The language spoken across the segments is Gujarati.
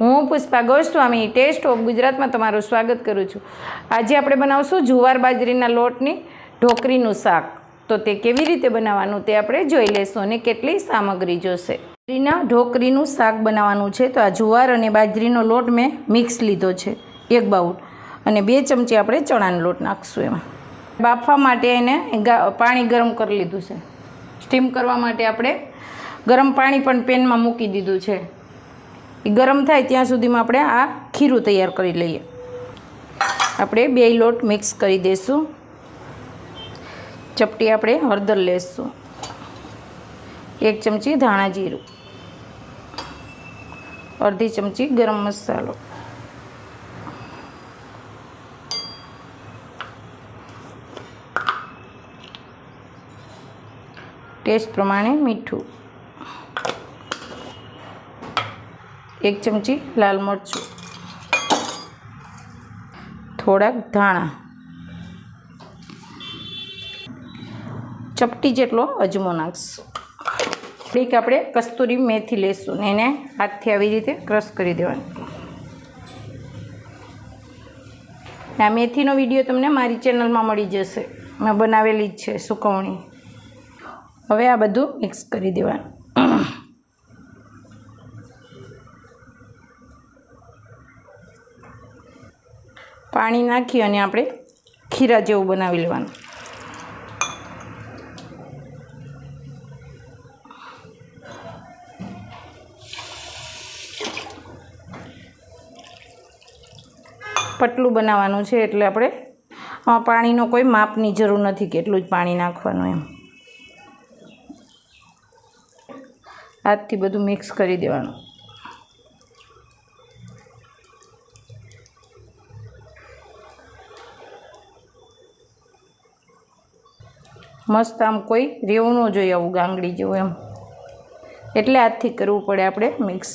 હું પુષ્પા ગોસ્વામી ટેસ્ટ ઓફ ગુજરાતમાં તમારું સ્વાગત કરું છું. આજે આપણે બનાવશું જુવાર બાજરીના લોટની ઢોકરીનું શાક. તો તે કેવી રીતે બનાવવાનું તે આપણે જોઈ લઈશું અને કેટલી સામગ્રી જોશે. બાજરીના ઢોકરીનું શાક બનાવવાનું છે તો આ જુવાર અને બાજરીનો લોટ મેં મિક્સ લીધો છે, એક બાઉલ. અને બે ચમચી આપણે ચણાનો લોટ નાખીશું એમાં. બાફવા માટે એને પાણી ગરમ કરી લીધું છે. સ્ટીમ કરવા માટે આપણે ગરમ પાણી પણ પેનમાં મૂકી દીધું છે. એ ગરમ થાય ત્યાં સુધીમાં આપણે આ ખીરું તૈયાર કરી લઈએ. આપણે બે લોટ મિક્સ કરી દઈશું ચપટી આપણે હળદર લેશું. એક ચમચી ધાણા જીરું. અડધી ચમચી ગરમ મસાલો. ટેસ્ટ પ્રમાણે મીઠું. એક ચમચી લાલ મરચું, થોડાક ધાણા, ચપટી જેટલો અજમો નાખશું. થોડીક આપણે કસ્તુરી મેથી લેશું ને એને હાથથી આવી રીતે ક્રશ કરી દેવાની. આ મેથીનો વીડિયો તમને મારી ચેનલમાં મળી જશે. મેં બનાવેલી જ છે સુકવણી. હવે આ બધું મિક્સ કરી દેવાનું. પાણી નાખી અને આપણે ખીરા જેવું બનાવી લેવાનું. પટલું બનાવવાનું છે એટલે આપણે પાણીનો કોઈ માપની જરૂર નથી કેટલું જ પાણી નાખવાનું એમ. હાથથી બધું મિક્સ કરી દેવાનું. મસ્ત આમ કોઈ રેવું ન જોઈએ આવું ગાંગડી જેવું એમ. એટલે હાથથી કરવું પડે આપણે મિક્સ.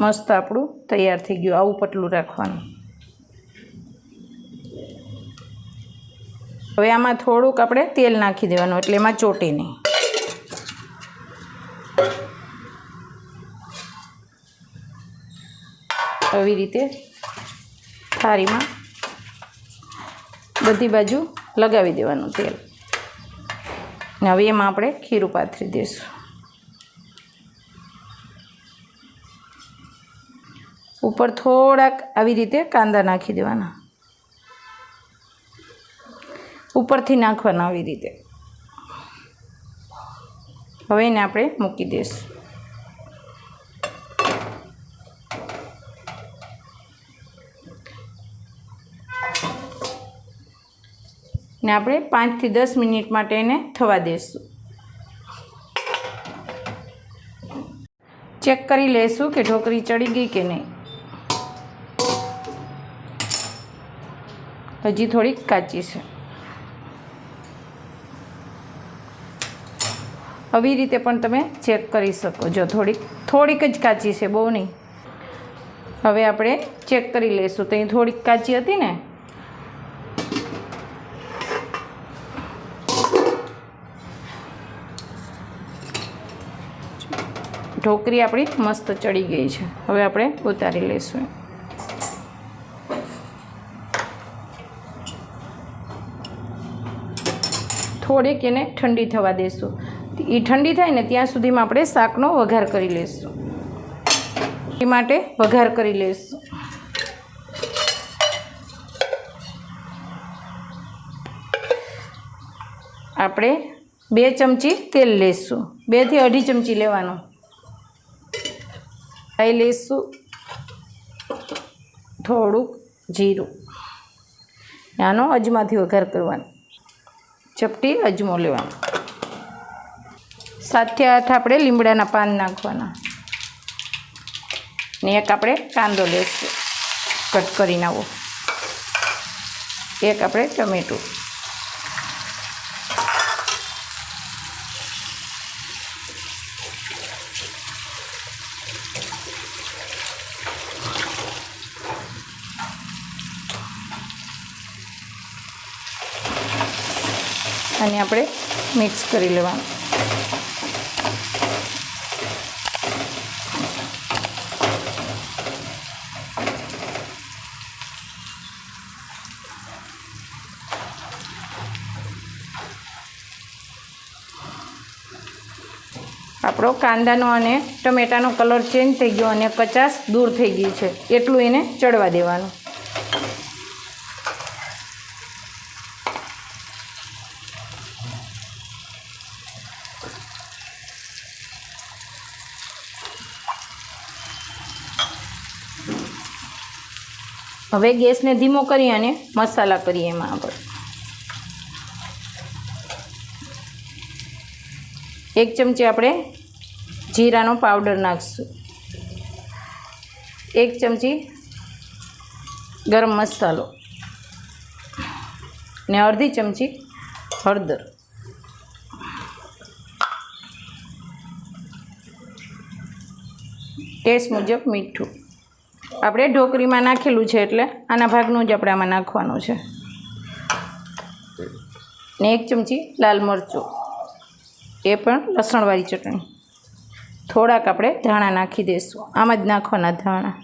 મસ્ત આપણું તૈયાર થઈ ગયું, આવું પતલું રાખવાનું. હવે આમાં થોડુંક આપણે તેલ નાખી દેવાનું, એટલે એમાં ચોટે નહીં. આવી રીતે થાળીમાં બધી બાજુ લગાવી દેવાનું તેલ. હવે એમાં આપણે ખીરું પાથરી દઈશું. ઉપર થોડાક આવી રીતે કાંદા નાખી દેવાના. ઉપરથી નાખવાના આવી રીતે. હવે એને આપણે મૂકી દઈશું. ને આપણે પાંચથી દસ મિનિટ માટે એને થવા દઈશું ચેક કરી લઈશું કે ઢોકરી ચડી ગઈ કે નહીં. હજી થોડીક કાચી છે. આવી રીતે પણ તમે ચેક કરી શકો. જો થોડીક થોડીક જ કાચી છે, બહુ નહીં. હવે આપણે ચેક કરી લઈશું તો અહીં થોડીક કાચી હતી ને ઢોકરી આપણી મસ્ત ચડી ગઈ છે. હવે આપણે ઉતારી લઈશું. થોડીક એને ઠંડી થવા દઈશું એ ઠંડી થાય ને ત્યાં સુધીમાં આપણે શાકનો વઘાર કરી લઈશું. એ માટે વઘાર કરી લઈશું. આપણે બે ચમચી તેલ લઈશું બેથી અઢી ચમચી લેવાનું. લઈ લઈશું. થોડુંક જીરું. આનો અજમાથી વઘાર કરવાનો. ચપટી અજમો લેવાનો. સાથે હાથ આપણે લીમડાના પાન નાખવાના. ને એક આપણે કાંદો લઈશું કટ કરીને આવો એક આપણે ટમેટું. અને આપણે મિક્સ કરી લેવાનું. આપણો કાંદાનો અને ટમેટાનો કલર ચેન્જ થઈ ગયો અને કચાસ દૂર થઈ ગઈ છે. એટલું એને ચડવા દેવાનું. હવે ગેસને ધીમો કરી અને મસાલા કરીએ એમાં આપણે એક ચમચી આપણે જીરાનો પાવડર નાખીશું. એક ચમચી ગરમ મસાલો. ને અડધી ચમચી હળદર. ટેસ્ટ મુજબ મીઠું. આપણે ઢોકરીમાં નાખેલું છે એટલે આના ભાગનું જ આપણે આમાં નાખવાનું છે. ને એક ચમચી લાલ મરચું. એ પણ લસણવાળી ચટણી. થોડાક આપણે ધાણા નાખી દઈશું. આમાં જ નાખવાના ધાણા.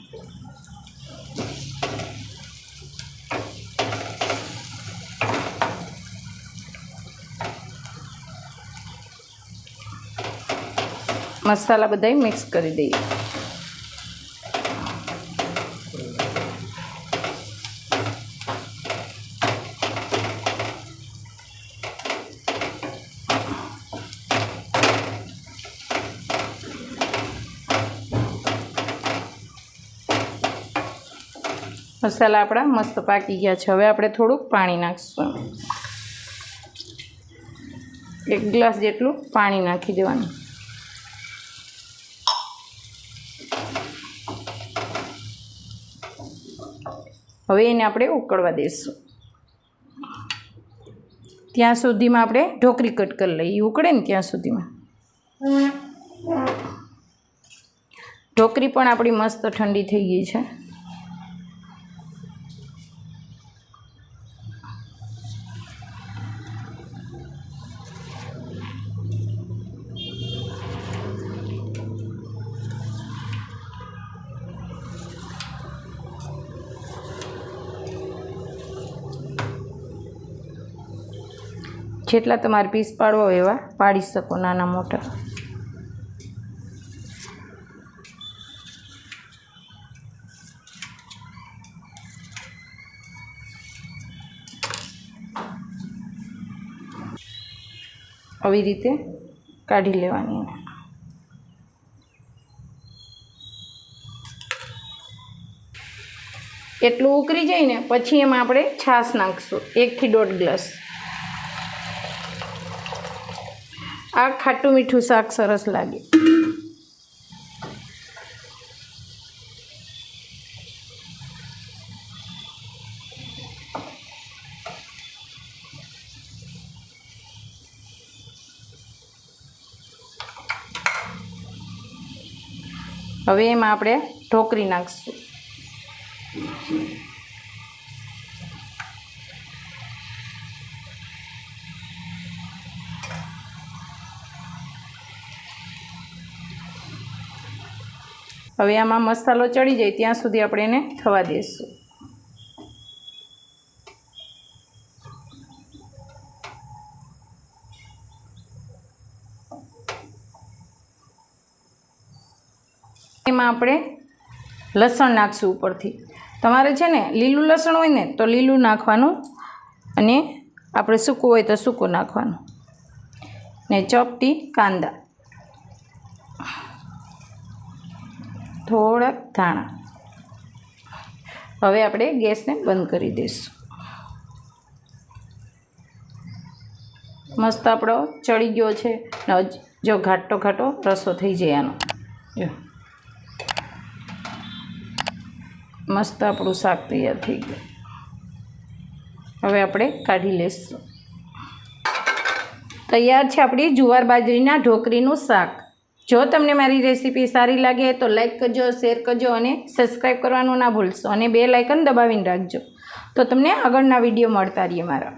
મસાલા બધાય મિક્સ કરી દઈએ. મસાલા આપણા મસ્ત પાકી ગયા છે. હવે આપણે થોડુંક પાણી નાખીશું. એક ગ્લાસ જેટલું પાણી નાખી દેવાનું. હવે એને આપણે ઉકળવા દઈશું ત્યાં સુધીમાં આપણે ઢોકરી કટ કરી લઈએ. ઉકળે ને ત્યાં સુધીમાં. ઢોકરી પણ આપણી મસ્ત ઠંડી થઈ ગઈ છે. જેટલા તમારે પીસ પાડવો એવા પાડી શકો નાના મોટા. આવી રીતે કાઢી લેવાની એટલું ઉકળી જાય પછી એમાં આપણે છાશ નાખશું. એકથી દોઢ ગ્લાસ. આ ખાટું મીઠું શાક સરસ લાગે. હવે એમાં આપણે ઢોકરી નાખીશું. હવે આમાં મસાલો ચડી જાય, ત્યાં સુધી આપણે એને થવા દઈશું એમાં આપણે લસણ નાખશું ઉપરથી. તમારે છે ને લીલું લસણ હોય ને, તો લીલું નાખવાનું અને આપણે સૂકું હોય તો સૂકું નાખવાનું. ને ચોપટી કાંદા. થોડાક ધાણા. હવે આપણે ગેસને બંધ કરી દઈશું. મસ્ત આપણો ચડી ગયો છે જો ઘાટો ઘાટો રસો થઈ જાય આનો. જો. મસ્ત આપણું શાક તૈયાર થઈ ગયું. હવે આપણે કાઢી લઈશું તૈયાર છે આપણી જુવાર બાજરીના ઢોકરીનું શાક. જો તમને મારી રેસીપી સારી લાગે તો લાઈક કરજો, શેર કરજો અને સબસ્ક્રાઈબ કરવાનું ના ભૂલશો અને બે લાઇકન દબાવીને રાખજો. તો તમને આગળના વીડિયો મળતા રહીએ મારા.